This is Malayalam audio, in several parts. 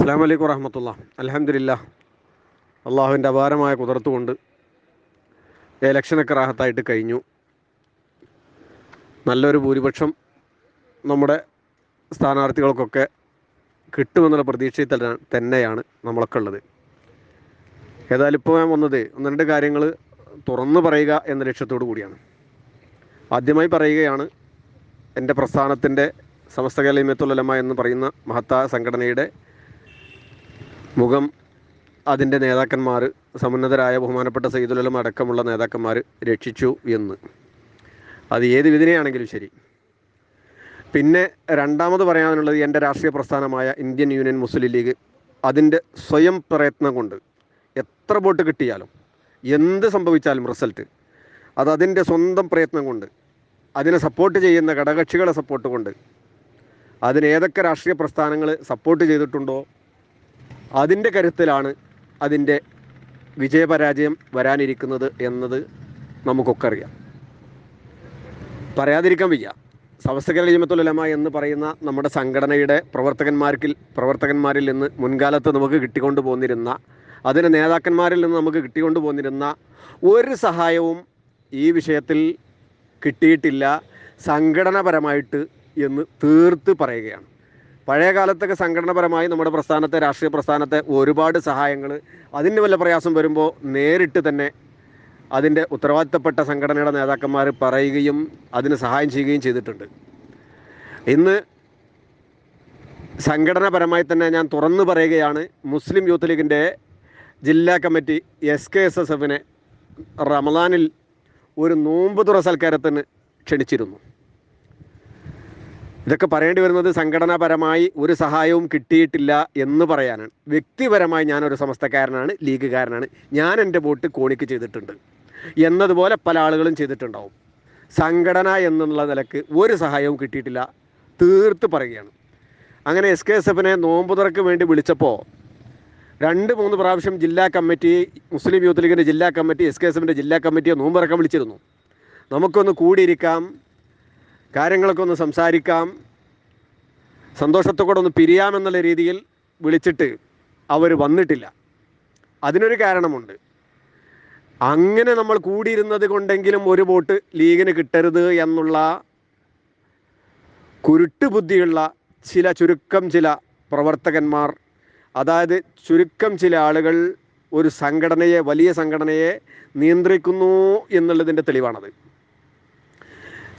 അസ്സാം വലൈക്കും വറഹമത്തുള്ള. അലഹമില്ല അള്ളാഹുവിന്റെ അപാരമായ കുതിർത്തുകൊണ്ട് ഇലക്ഷനൊക്കെ റാഹത്തായിട്ട് കഴിഞ്ഞു. നല്ലൊരു ഭൂരിപക്ഷം നമ്മുടെ സ്ഥാനാർത്ഥികൾക്കൊക്കെ കിട്ടുമെന്നുള്ള പ്രതീക്ഷയിൽ തന്നെ- തന്നെയാണ് നമ്മളൊക്കെ ഉള്ളത്. ഏതായാലും ഇപ്പോൾ ഞാൻ വന്നത് ഒന്ന് രണ്ട് കാര്യങ്ങൾ തുറന്നു പറയുക എന്ന ലക്ഷ്യത്തോടു കൂടിയാണ്. ആദ്യമായി പറയുകയാണ് എന്റെ പ്രസ്ഥാനത്തിന്റെ സമസ്ത കലീമത്തുലമ എന്ന് പറയുന്ന മഹത്തായ സംഘടനയുടെ മുഖം അതിന്റെ നേതാക്കന്മാർ സമുന്നതരായ ബഹുമാനപ്പെട്ട സൈദുലും അടക്കമുള്ള നേതാക്കന്മാർ രക്ഷിച്ചു എന്ന്. അത് ഏത് വിധിനെയാണെങ്കിലും ശരി. പിന്നെ രണ്ടാമത് പറയാനുള്ളത് എന്റെ രാഷ്ട്രീയ പ്രസ്ഥാനമായ ഇന്ത്യൻ യൂണിയൻ മുസ്ലിം ലീഗ് അതിന്റെ സ്വയം പ്രയത്നം കൊണ്ട് എത്ര വോട്ട് കിട്ടിയാലും എന്ത് സംഭവിച്ചാലും റിസൾട്ട് അത് അതിന്റെ സ്വന്തം പ്രയത്നം കൊണ്ട് അതിനെ സപ്പോർട്ട് ചെയ്യുന്ന ഘടകകക്ഷികളെ സപ്പോർട്ട് കൊണ്ട് അതിന് ഏതൊക്കെ രാഷ്ട്രീയ പ്രസ്ഥാനങ്ങൾ സപ്പോർട്ട് ചെയ്തിട്ടുണ്ടോ അതിന്റെ കരുത്തിലാണ് അതിന്റെ വിജയപരാജയം വരാനിരിക്കുന്നത് എന്നത് നമുക്കൊക്കെ അറിയാം. പറയാതിരിക്കാൻ വയ്യ. സമസ്തകല ജമത്തുലമ എന്ന് പറയുന്ന നമ്മുടെ സംഘടനയുടെ പ്രവർത്തകന്മാർക്കിൽ പ്രവർത്തകന്മാരിൽ നിന്ന് മുൻകാലത്ത് നമുക്ക് കിട്ടിക്കൊണ്ട് പോന്നിരുന്ന അതിന് നേതാക്കന്മാരിൽ നിന്ന് നമുക്ക് കിട്ടിക്കൊണ്ട് പോന്നിരുന്ന ഒരു സഹായവും ഈ വിഷയത്തിൽ കിട്ടിയിട്ടില്ല. സംഘടനാപരമായിട്ട് എന്ന് തീർത്ത് പറയുകയാണ്. പഴയ കാലത്തൊക്കെ സംഘടനപരമായി നമ്മുടെ പ്രസ്ഥാനത്തെ രാഷ്ട്രീയ പ്രസ്ഥാനത്തെ ഒരുപാട് സഹായങ്ങൾ അതിന് വല്ല പ്രയാസം വരുമ്പോൾ നേരിട്ട് തന്നെ അതിന്റെ ഉത്തരവാദിത്തപ്പെട്ട സംഘടനയുടെ നേതാക്കന്മാർ പറയുകയും അതിന് സഹായം ചെയ്യുകയും ചെയ്തിട്ടുണ്ട്. ഇന്ന് സംഘടനാപരമായി തന്നെ ഞാൻ തുറന്നു പറയുകയാണ് മുസ്ലിം യൂത്ത് ലീഗിന്റെ ജില്ലാ committee S K S S എഫിനെ റമദാനിൽ ഒരു നോമ്പ് തുറ സൽക്കാരത്തിന് ക്ഷണിച്ചിരുന്നു. ഇതൊക്കെ പറയേണ്ടി വരുന്നത് സംഘടനാപരമായി ഒരു സഹായവും കിട്ടിയിട്ടില്ല എന്ന് പറയാനാണ്. വ്യക്തിപരമായി ഞാനൊരു സമസ്തക്കാരനാണ് ലീഗുകാരനാണ്. ഞാൻ എന്റെ വോട്ട് കോണിക്ക് ചെയ്തിട്ടുണ്ട്. എന്നതുപോലെ പല ആളുകളും ചെയ്തിട്ടുണ്ടാവും. സംഘടന എന്നുള്ള നിലയ്ക്ക് ഒരു സഹായവും കിട്ടിയിട്ടില്ല. തീർത്ത് പറയുകയാണ്. അങ്ങനെ എസ് കെ എസ് എഫിനെ നോമ്പ് തുറക്ക് വേണ്ടി വിളിച്ചപ്പോൾ രണ്ട് മൂന്ന് പ്രാവശ്യം ജില്ലാ കമ്മിറ്റി മുസ്ലിം യൂത്ത് ലീഗിന്റെ ജില്ലാ കമ്മിറ്റി എസ് കെ എസ് എഫിന്റെ ജില്ലാ കമ്മിറ്റിയെ നോമ്പുറക്കം വിളിച്ചിരുന്നു. നമുക്കൊന്ന് കൂടിയിരിക്കാം. കാര്യങ്ങളൊക്കെ ഒന്ന് സംസാരിക്കാം. സന്തോഷത്തോടെ ഒന്ന് പിരിയാമെന്നുള്ള രീതിയിൽ വിളിച്ചിട്ട് അവർ വന്നിട്ടില്ല. അതിനൊരു കാരണമുണ്ട്. അങ്ങനെ നമ്മൾ കൂടിയിരുന്നത് കൊണ്ടെങ്കിലും ഒരു വോട്ട് ലീഗിന് കിട്ടരുത് എന്നുള്ള കുരുട്ട് ബുദ്ധിയുള്ള ചില ചുരുക്കം ചില പ്രവർത്തകന്മാർ അതായത് ചുരുക്കം ചില ആളുകൾ ഒരു സംഘടനയെ വലിയ സംഘടനയെ നിയന്ത്രിക്കുന്നു എന്നുള്ളതിന്റെ തെളിവാണത്.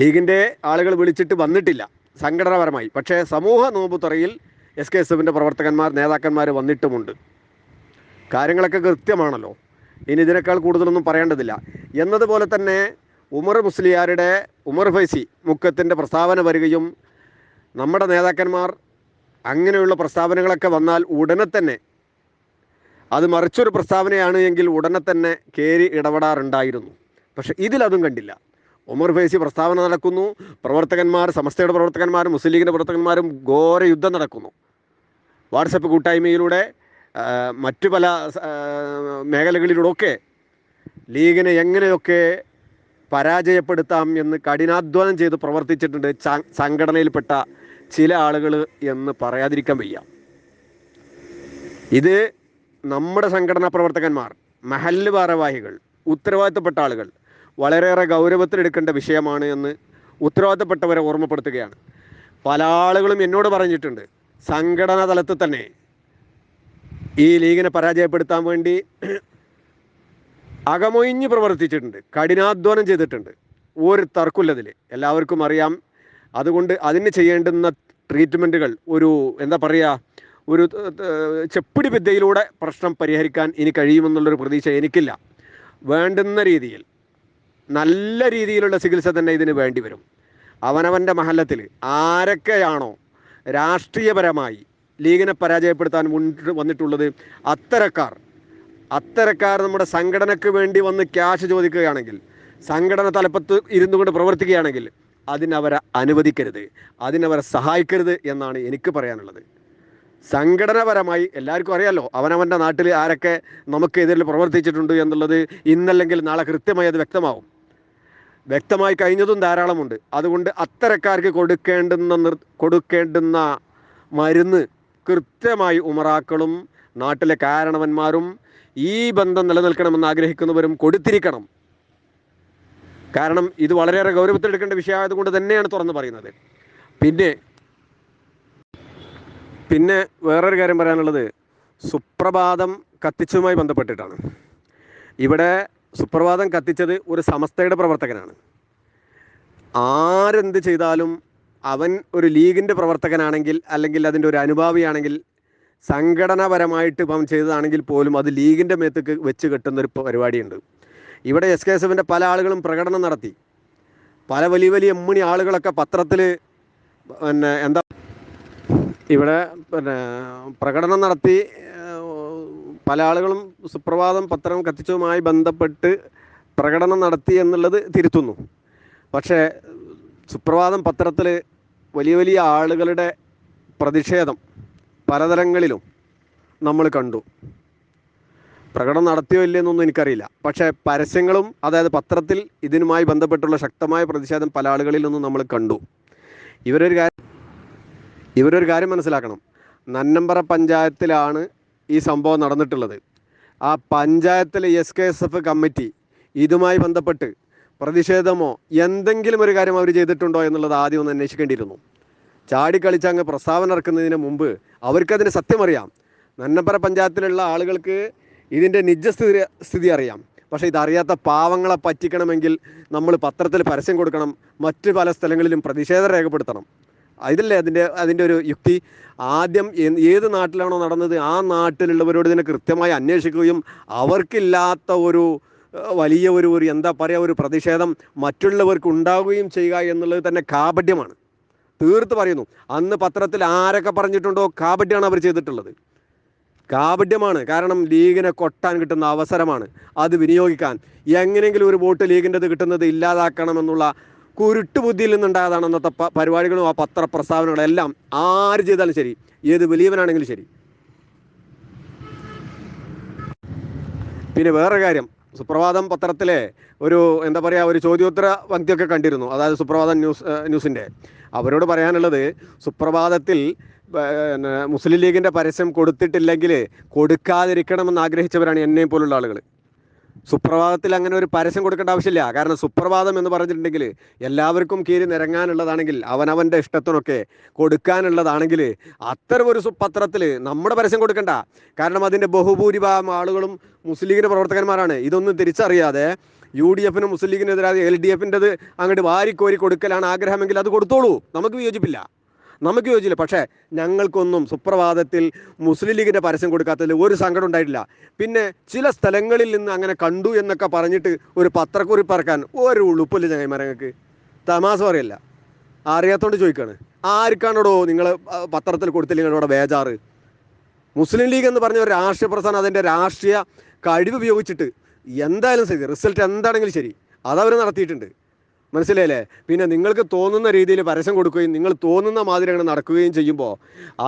ലീഗിന്റെ ആളുകൾ വിളിച്ചിട്ട് വന്നിട്ടില്ല. സംഘടനാപരമായി. പക്ഷേ സമൂഹ നോമ്പുതുറയിൽ എസ് കെ എസ് എഫിന്റെ പ്രവർത്തകന്മാർ നേതാക്കന്മാർ വന്നിട്ടുമുണ്ട്. കാര്യങ്ങളൊക്കെ കൃത്യമാണല്ലോ. ഇനി ഇതിനേക്കാൾ കൂടുതലൊന്നും പറയേണ്ടതില്ല. എന്നതുപോലെ തന്നെ ഉമർ മുസ്ലിയാരുടെ ഉമർ ഫൈസി മുക്കത്തിന്റെ പ്രസ്താവന വരികയും നമ്മുടെ നേതാക്കന്മാർ അങ്ങനെയുള്ള പ്രസ്താവനകളൊക്കെ വന്നാൽ ഉടനെ തന്നെ അത് മറിച്ചൊരു പ്രസ്താവനയാണ് എങ്കിൽ ഉടനെ തന്നെ കയറി ഇടപെടാറുണ്ടായിരുന്നു. പക്ഷെ ഇതിലതും കണ്ടില്ല. ഉമർ ഫൈസി പ്രസ്താവന നടക്കുന്നു. പ്രവർത്തകന്മാർ സമസ്തയുടെ പ്രവർത്തകന്മാരും മുസ്ലിം ലീഗിന്റെ പ്രവർത്തകന്മാരും ഘോര യുദ്ധം നടക്കുന്നു. വാട്സപ്പ് കൂട്ടായ്മയിലൂടെ മറ്റു പല മേഖലകളിലൂടെയൊക്കെ ലീഗിനെ എങ്ങനെയൊക്കെ പരാജയപ്പെടുത്താം എന്ന് കഠിനാധ്വാനം ചെയ്ത് പ്രവർത്തിച്ചിട്ടുണ്ട് സംഘടനയിൽപ്പെട്ട ചില ആളുകൾ എന്ന് പറയാതിരിക്കാൻ വയ്യ. ഇത് നമ്മുടെ സംഘടനാ പ്രവർത്തകന്മാർ മഹല്ല് ഭാരവാഹികൾ ഉത്തരവാദിത്തപ്പെട്ട ആളുകൾ വളരെയേറെ ഗൗരവത്തിലെടുക്കേണ്ട വിഷയമാണ് എന്ന് ഉത്തരവാദിത്തപ്പെട്ടവരെ ഓർമ്മപ്പെടുത്തുകയാണ്. പല ആളുകളും എന്നോട് പറഞ്ഞിട്ടുണ്ട് സംഘടനാ തലത്തിൽ തന്നെ ഈ ലീഗിനെ പരാജയപ്പെടുത്താൻ വേണ്ടി അകമൊയിഞ്ഞ് പ്രവർത്തിച്ചിട്ടുണ്ട് കഠിനാധ്വാനം ചെയ്തിട്ടുണ്ട് ഒരു തർക്കമില്ലതിൽ എല്ലാവർക്കും അറിയാം അതുകൊണ്ട് അതിന് ചെയ്യേണ്ടുന്ന ട്രീറ്റ്മെന്റുകൾ ഒരു എന്താ പറയുക ഒരു ചെപ്പിടി വിദ്യയിലൂടെ പ്രശ്നം പരിഹരിക്കാൻ ഇനി കഴിയുമെന്നുള്ളൊരു പ്രതീക്ഷ എനിക്കില്ല. വേണ്ടുന്ന രീതിയിൽ നല്ല രീതിയിലുള്ള ചികിത്സ തന്നെ ഇതിന് വേണ്ടി വരും. അവനവന്റെ മഹല്ലത്തിൽ ആരൊക്കെയാണോ രാഷ്ട്രീയപരമായി ലീഗിനെ പരാജയപ്പെടുത്താൻ വന്നിട്ടുള്ളത് അത്തരക്കാർ. അത്തരക്കാർ നമ്മുടെ സംഘടനയ്ക്ക് വേണ്ടി വന്ന് ക്യാഷ് ചോദിക്കുകയാണെങ്കിൽ സംഘടന തലപ്പത്ത് ഇരുന്നു കൊണ്ട് പ്രവർത്തിക്കുകയാണെങ്കിൽ അതിനവരെ അനുവദിക്കരുത്. അതിനവരെ സഹായിക്കരുത് എന്നാണ് എനിക്ക് പറയാനുള്ളത്. സംഘടനപരമായി എല്ലാവർക്കും അറിയാലോ അവനവന്റെ നാട്ടിൽ ആരൊക്കെ നമുക്കെതിരിൽ പ്രവർത്തിച്ചിട്ടുണ്ട് എന്നുള്ളത് ഇന്നല്ലെങ്കിൽ നാളെ കൃത്യമായി അത് വ്യക്തമാവും. വ്യക്തമായി കഴിഞ്ഞതും ധാരാളമുണ്ട്. അതുകൊണ്ട് അത്തരക്കാർക്ക് കൊടുക്കേണ്ടുന്ന നിർ കൊടുക്കേണ്ടുന്ന മരുന്ന് കൃത്യമായി ഉമറാക്കളും നാട്ടിലെ കാരണവന്മാരും ഈ ബന്ധം നിലനിൽക്കണമെന്ന് ആഗ്രഹിക്കുന്നവരും കൊടുത്തിരിക്കണം. കാരണം ഇത് വളരെയേറെ ഗൗരവത്തിലെടുക്കേണ്ട വിഷയമായതുകൊണ്ട് തന്നെയാണ് തുറന്നു പറയുന്നത്. പിന്നെ പിന്നെ വേറൊരു കാര്യം പറയാനുള്ളത്. സുപ്രഭാതം കത്തിച്ചതുമായി ബന്ധപ്പെട്ടിട്ടാണ്. ഇവിടെ സുപ്രഭാതം കത്തിച്ചത് ഒരു സമസ്തയുടെ പ്രവർത്തകനാണ്. ആരെന്ത് ചെയ്താലും അവൻ ഒരു ലീഗിന്റെ പ്രവർത്തകനാണെങ്കിൽ അല്ലെങ്കിൽ അതിന്റെ ഒരു അനുഭാവിയാണെങ്കിൽ സംഘടനാപരമായിട്ട് അവൻ ചെയ്തതാണെങ്കിൽ പോലും അത് ലീഗിന്റെ മേത്തേക്ക് വെച്ച് കെട്ടുന്ന ഒരു പരിപാടിയുണ്ട്. ഇവിടെ എസ് കെ എസ് എഫിന്റെ പല ആളുകളും പ്രകടനം നടത്തി. പല വലിയ വലിയ എമ്മണി ആളുകളൊക്കെ പത്രത്തിൽ പിന്നെ എന്താ ഇവിടെ പിന്നെ പ്രകടനം നടത്തി പല ആളുകളും സുപ്രഭാതം പത്രം കത്തിച്ചതുമായി ബന്ധപ്പെട്ട് പ്രകടനം നടത്തി എന്നുള്ളത് തിരുത്തുന്നു. പക്ഷേ സുപ്രഭാതം പത്രത്തിൽ വലിയ വലിയ ആളുകളുടെ പ്രതിഷേധം പലതരങ്ങളിലും നമ്മൾ കണ്ടു. പ്രകടനം നടത്തിയോ ഇല്ലയെന്നൊന്നും എനിക്കറിയില്ല. പക്ഷേ പരസ്യങ്ങളും അതായത് പത്രത്തിൽ ഇതിനുമായി ബന്ധപ്പെട്ടുള്ള ശക്തമായ പ്രതിഷേധം പല ആളുകളിൽ നിന്നും നമ്മൾ കണ്ടു. ഇവരൊരു കാര്യം ഇവരൊരു കാര്യം മനസ്സിലാക്കണം. നന്നമ്പറ പഞ്ചായത്തിലാണ് ഈ സംഭവം നടന്നിട്ടുള്ളത്. ആ പഞ്ചായത്തിലെ S K S F committee ഇതുമായി ബന്ധപ്പെട്ട് പ്രതിഷേധമോ എന്തെങ്കിലും ഒരു കാര്യം അവർ ചെയ്തിട്ടുണ്ടോ എന്നുള്ളത് ആദ്യം ഒന്ന് അന്വേഷിക്കേണ്ടിയിരുന്നു. ചാടിക്കളിച്ച് അങ്ങ് പ്രസ്താവന ഇറക്കുന്നതിന് മുമ്പ് അവർക്കതിന് സത്യമറിയാം. നന്നപ്പറ പഞ്ചായത്തിലുള്ള ആളുകൾക്ക് ഇതിന്റെ നിജസ്ഥിതി സ്ഥിതി അറിയാം. പക്ഷേ ഇതറിയാത്ത പാവങ്ങളെ പറ്റിക്കണമെങ്കിൽ നമ്മൾ പത്രത്തിൽ പരസ്യം കൊടുക്കണം. മറ്റ് പല സ്ഥലങ്ങളിലും പ്രതിഷേധം രേഖപ്പെടുത്തണം. ഇതില്ലേ അതിന്റെ അതിന്റെ ഒരു യുക്തി? ആദ്യം ഏത് നാട്ടിലാണോ നടന്നത് ആ നാട്ടിലുള്ളവരോട് ഇതിനെ കൃത്യമായി അന്വേഷിക്കുകയും അവർക്കില്ലാത്ത ഒരു വലിയ ഒരു ഒരു എന്താ പറയുക ഒരു പ്രതിഷേധം മറ്റുള്ളവർക്ക് ഉണ്ടാവുകയും ചെയ്യുക എന്നുള്ളത് തന്നെ കാപഡ്യമാണ് തീർത്ത് പറയുന്നു അന്ന് പത്രത്തിൽ ആരൊക്കെ പറഞ്ഞിട്ടുണ്ടോ കാപഡ്യമാണ് അവർ ചെയ്തിട്ടുള്ളത്. കാപഡ്യമാണ് കാരണം ലീഗിനെ കൊട്ടാൻ കിട്ടുന്ന അവസരമാണ് അത് വിനിയോഗിക്കാൻ. എങ്ങനെയെങ്കിലും ഒരു വോട്ട് ലീഗിന്റെത് കിട്ടുന്നത് ഇല്ലാതാക്കണമെന്നുള്ള കുരുട്ട് ബുദ്ധിയിൽ നിന്നുണ്ടായതാണ് അന്നത്തെ പരിപാടികളും ആ പത്ര പ്രസ്താവനകളും എല്ലാം ആര് ചെയ്താലും ശരി. ഏത് വലിയവനാണെങ്കിലും ശരി. പിന്നെ വേറെ കാര്യം. സുപ്രഭാതം പത്രത്തിലെ ഒരു എന്താ പറയുക ഒരു ചോദ്യോത്തര പങ്ക്തിയൊക്കെ കണ്ടിരുന്നു. അതായത് സുപ്രഭാതം ന്യൂസ് ന്യൂസിന്റെ. അവരോട് പറയാനുള്ളത് സുപ്രഭാതത്തിൽ മുസ്ലിം ലീഗിന്റെ പരസ്യം കൊടുത്തിട്ടില്ലെങ്കിൽ കൊടുക്കാതിരിക്കണമെന്ന് ആഗ്രഹിച്ചവരാണ് എന്നെയും പോലുള്ള ആളുകൾ സുപ്രഭാതത്തിൽ അങ്ങനെ ഒരു പരസ്യം കൊടുക്കേണ്ട ആവശ്യമില്ല. കാരണം സുപ്രഭാതം എന്ന് പറഞ്ഞിട്ടുണ്ടെങ്കിൽ എല്ലാവർക്കും കീരി നിരങ്ങാനുള്ളതാണെങ്കിൽ അവനവന്റെ ഇഷ്ടത്തിനൊക്കെ കൊടുക്കാനുള്ളതാണെങ്കിൽ അത്തരം ഒരു സു- പത്രത്തിൽ നമ്മുടെ പരസ്യം കൊടുക്കണ്ട. കാരണം അതിന്റെ ബഹുഭൂരിഭാഗം ആളുകളും മുസ്ലിം ലീഗിന്റെ പ്രവർത്തകന്മാരാണ്. ഇതൊന്നും തിരിച്ചറിയാതെ യു ഡി എഫിനും മുസ്ലിം എൽ ഡി എഫിന്റെത് അങ്ങോട്ട് വാരിക്കോരി കൊടുക്കലാണ് ആഗ്രഹമെങ്കിൽ അത് കൊടുത്തോളൂ. നമുക്ക് വിയോജിപ്പില്ല. നമുക്ക് യോജിച്ചില്ല. പക്ഷേ ഞങ്ങൾക്കൊന്നും സുപ്രഭാതത്തിൽ മുസ്ലിം ലീഗിന്റെ പരസ്യം കൊടുക്കാത്തതിൽ ഒരു സങ്കടം ഉണ്ടായിട്ടില്ല. പിന്നെ ചില സ്ഥലങ്ങളിൽ നിന്ന് അങ്ങനെ കണ്ടു എന്നൊക്കെ പറഞ്ഞിട്ട് ഒരു പത്രക്കുറിപ്പ് ഇറക്കാൻ ഒരു ഉളുപ്പില്ല ചങ്ങന്മാരങ്ങൾക്ക് തമാസ പറയല്ല. അറിയാത്തോണ്ട് ചോദിക്കാണ്. ആർക്കാണോടോ നിങ്ങൾ പത്രത്തിൽ കൊടുത്തില്ലെങ്കിൽ അവിടെ ബേജാറ്? മുസ്ലിം ലീഗ് എന്ന് പറഞ്ഞ ഒരു രാഷ്ട്രീയ പ്രസ്ഥാനം അതിന്റെ രാഷ്ട്രീയ കഴിവ് ഉപയോഗിച്ചിട്ട് എന്തായാലും ശരി റിസൾട്ട് എന്താണെങ്കിലും ശരി. അതവർ നടത്തിയിട്ടുണ്ട്. മനസ്സിലായില്ലേ? പിന്നെ നിങ്ങൾക്ക് തോന്നുന്ന രീതിയിൽ പരസ്യം കൊടുക്കുകയും നിങ്ങൾ തോന്നുന്ന മാതിരി അങ്ങനെ നടക്കുകയും ചെയ്യുമ്പോൾ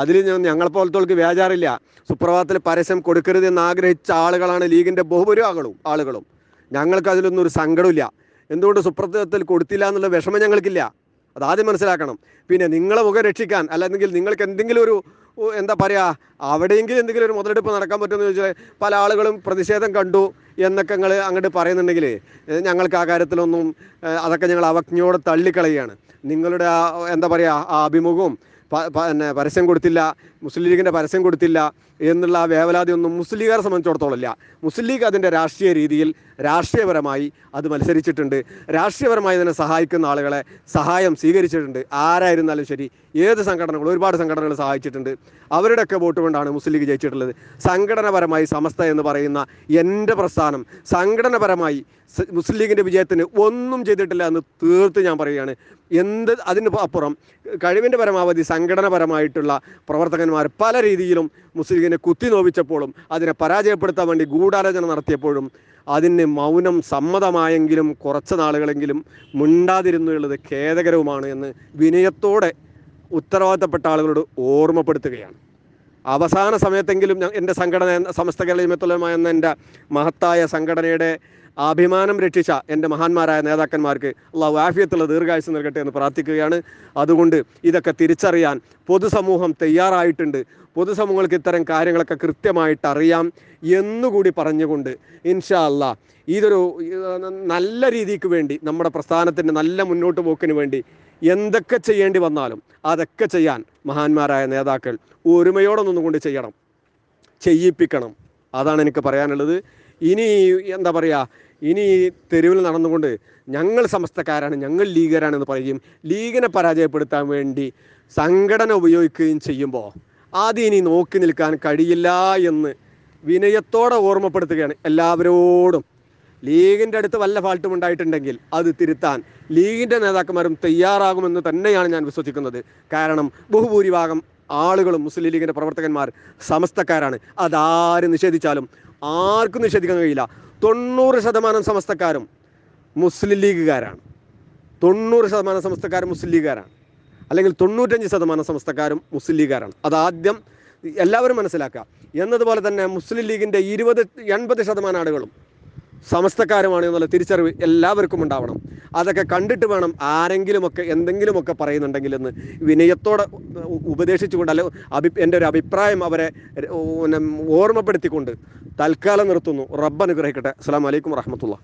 അതിൽ ഞങ്ങളെപ്പോലത്തോൾക്ക് വേജാറില്ല. സുപ്രഭാതത്തിൽ പരസ്യം കൊടുക്കരുത് എന്ന് ആഗ്രഹിച്ച ആളുകളാണ് ലീഗിന്റെ ബഹുഭൂരിഭാഗങ്ങളും ആളുകളും. ഞങ്ങൾക്ക് അതിലൊന്നും ഒരു സങ്കടമില്ല എന്തുകൊണ്ട് സുപ്രഭാതത്തിൽ കൊടുത്തില്ല എന്നുള്ള വിഷമം ഞങ്ങൾക്കില്ല. അത് ആദ്യം മനസ്സിലാക്കണം. പിന്നെ നിങ്ങളെ മുഖം രക്ഷിക്കാൻ അല്ലെങ്കിൽ നിങ്ങൾക്ക് എന്തെങ്കിലും ഒരു എന്താ പറയുക അവിടെയെങ്കിലും എന്തെങ്കിലും ഒരു മുതലെടുപ്പ് നടക്കാൻ പറ്റുമെന്ന് ചോദിച്ചാൽ പല ആളുകളും പ്രതിഷേധം കണ്ടു. എന്നൊക്കെ നിങ്ങൾ അങ്ങോട്ട് പറയുന്നുണ്ടെങ്കിൽ ഞങ്ങൾക്ക് ആ കാര്യത്തിലൊന്നും അതൊക്കെ ഞങ്ങൾ അവജ്ഞയോടെ തള്ളിക്കളയുകയാണ്. നിങ്ങളുടെ ആ എന്താ പറയുക ആ അഭിമുഖവും പിന്നെ പരസ്യം കൊടുത്തില്ല മുസ്ലിം ലീഗിന്റെ പരസ്യം കൊടുത്തില്ല എന്നുള്ള ആ വേവലാതിയൊന്നും മുസ്ലിം ലീഗുകാരെ സംബന്ധിച്ചിടത്തോളം ഇല്ല മുസ്ലിം ലീഗ് അതിന്റെ രാഷ്ട്രീയ രീതിയിൽ രാഷ്ട്രീയപരമായി അത് മത്സരിച്ചിട്ടുണ്ട്. രാഷ്ട്രീയപരമായി അതിനെ സഹായിക്കുന്ന ആളുകളെ സഹായം സ്വീകരിച്ചിട്ടുണ്ട്. ആരായിരുന്നാലും ശരി ഏത് സംഘടനകൾ ഒരുപാട് സംഘടനകൾ സഹായിച്ചിട്ടുണ്ട്. അവരുടെയൊക്കെ വോട്ട് കൊണ്ടാണ് മുസ്ലിം ലീഗ് ജയിച്ചിട്ടുള്ളത്. സംഘടനപരമായി സമസ്ത എന്ന് പറയുന്ന എന്റെ പ്രസ്ഥാനം സംഘടനപരമായി മുസ്ലിം ലീഗിന്റെ വിജയത്തിന് ഒന്നും ചെയ്തിട്ടില്ല എന്ന് തീർത്ത് ഞാൻ പറയുകയാണ്. എന്ത് അതിന് അപ്പുറം കഴിവിന്റെ പരമാവധി സംഘടനപരമായിട്ടുള്ള പ്രവർത്തകന്മാർ പല രീതിയിലും മുസ്ലിം ലീഗിനെ കുത്തി നോവിച്ചപ്പോഴും അതിനെ പരാജയപ്പെടുത്താൻ വേണ്ടി ഗൂഢാലോചന നടത്തിയപ്പോഴും അതിന് മൗനം സമ്മതമായെങ്കിലും കുറച്ച് നാളുകളെങ്കിലും മിണ്ടാതിരുന്നു എന്നുള്ളത് ഖേദകരവുമാണ് എന്ന് വിനയത്തോടെ ഉത്തരവാദിത്തപ്പെട്ട ആളുകളോട് ഓർമ്മപ്പെടുത്തുകയാണ്. അവസാന സമയത്തെങ്കിലും എന്റെ സംഘടന സമസ്ത കേരളീയത്തുലമ എന്ന എന്റെ മഹത്തായ സംഘടനയുടെ അഭിമാനം രക്ഷിച്ച എന്റെ മഹാന്മാരായ നേതാക്കന്മാർക്ക് അള്ളാഹു ആഫിയത്തുള്ള ദീർഘായുസ് നൽകട്ടെ എന്ന് പ്രാർത്ഥിക്കുകയാണ്. അതുകൊണ്ട് ഇതൊക്കെ തിരിച്ചറിയാൻ പൊതുസമൂഹം തയ്യാറായിട്ടുണ്ട്. പൊതുസമൂഹങ്ങൾക്ക് ഇത്തരം കാര്യങ്ങളൊക്കെ കൃത്യമായിട്ട് അറിയാം എന്നുകൂടി പറഞ്ഞുകൊണ്ട് ഇൻഷാ അല്ല ഇതൊരു നല്ല രീതിക്ക് വേണ്ടി നമ്മുടെ പ്രസ്ഥാനത്തിന്റെ നല്ല മുന്നോട്ട് പോക്കിന് വേണ്ടി എന്തൊക്കെ ചെയ്യേണ്ടി വന്നാലും അതൊക്കെ ചെയ്യാൻ മഹാന്മാരായ നേതാക്കൾ ഒരുമയോടെ നിന്നുകൊണ്ട് ചെയ്യണം. ചെയ്യിപ്പിക്കണം. അതാണ് എനിക്ക് പറയാനുള്ളത്. ഇനി എന്താ പറയുക ഇനി തെരുവിൽ നടന്നുകൊണ്ട് ഞങ്ങൾ സമസ്തക്കാരാണ് ഞങ്ങൾ ലീഗരാണെന്ന് പറയുകയും ലീഗിനെ പരാജയപ്പെടുത്താൻ വേണ്ടി സംഘടന ഉപയോഗിക്കുകയും ചെയ്യുമ്പോൾ ആദ്യം ഇനി നോക്കി നിൽക്കാൻ കഴിയില്ല എന്ന് വിനയത്തോടെ ഓർമ്മപ്പെടുത്തുകയാണ് എല്ലാവരോടും. ലീഗിന്റെ അടുത്ത് വല്ല ഫാൾട്ടും ഉണ്ടായിട്ടുണ്ടെങ്കിൽ അത് തിരുത്താൻ ലീഗിന്റെ നേതാക്കന്മാരും തയ്യാറാകുമെന്ന് തന്നെയാണ് ഞാൻ വിശ്വസിക്കുന്നത്. കാരണം ബഹുഭൂരിഭാഗം ആളുകളും മുസ്ലിം ലീഗിന്റെ പ്രവർത്തകന്മാർ സമസ്തക്കാരാണ്. അതാരും നിഷേധിച്ചാലും ആർക്കും നിഷേധിക്കാൻ കഴിയില്ല. തൊണ്ണൂറ് ശതമാനം സമസ്തക്കാരും മുസ്ലിം ലീഗുകാരാണ്. തൊണ്ണൂറ് ശതമാനം സമസ്തക്കാരും മുസ്ലിം ലീഗുകാരാണ്. അല്ലെങ്കിൽ തൊണ്ണൂറ്റഞ്ച് ശതമാനം സമസ്തക്കാരും മുസ്ലിം ലീഗുകാരാണ്. അതാദ്യം എല്ലാവരും മനസ്സിലാക്കുക. എന്നതുപോലെ തന്നെ മുസ്ലിം ലീഗിന്റെ ഇരുപത് എൺപത് ശതമാനം ആളുകളും സമസ്തക്കാരുമാണ് എന്നുള്ള തിരിച്ചറിവ് എല്ലാവർക്കും ഉണ്ടാവണം. അതൊക്കെ കണ്ടിട്ട് വേണം ആരെങ്കിലുമൊക്കെ എന്തെങ്കിലുമൊക്കെ പറയുന്നുണ്ടെങ്കിൽ എന്ന് വിനയത്തോടെ ഉപദേശിച്ചുകൊണ്ട് അല്ലെ അഭി എന്റെ ഒരു അഭിപ്രായം അവരെ ഓർമ്മപ്പെടുത്തിക്കൊണ്ട് തൽക്കാലം നിർത്തുന്നു. റബ്ബ് അനുഗ്രഹിക്കട്ടെ. അസ്സാം വലൈക്കും വറഹമത്തുള്ള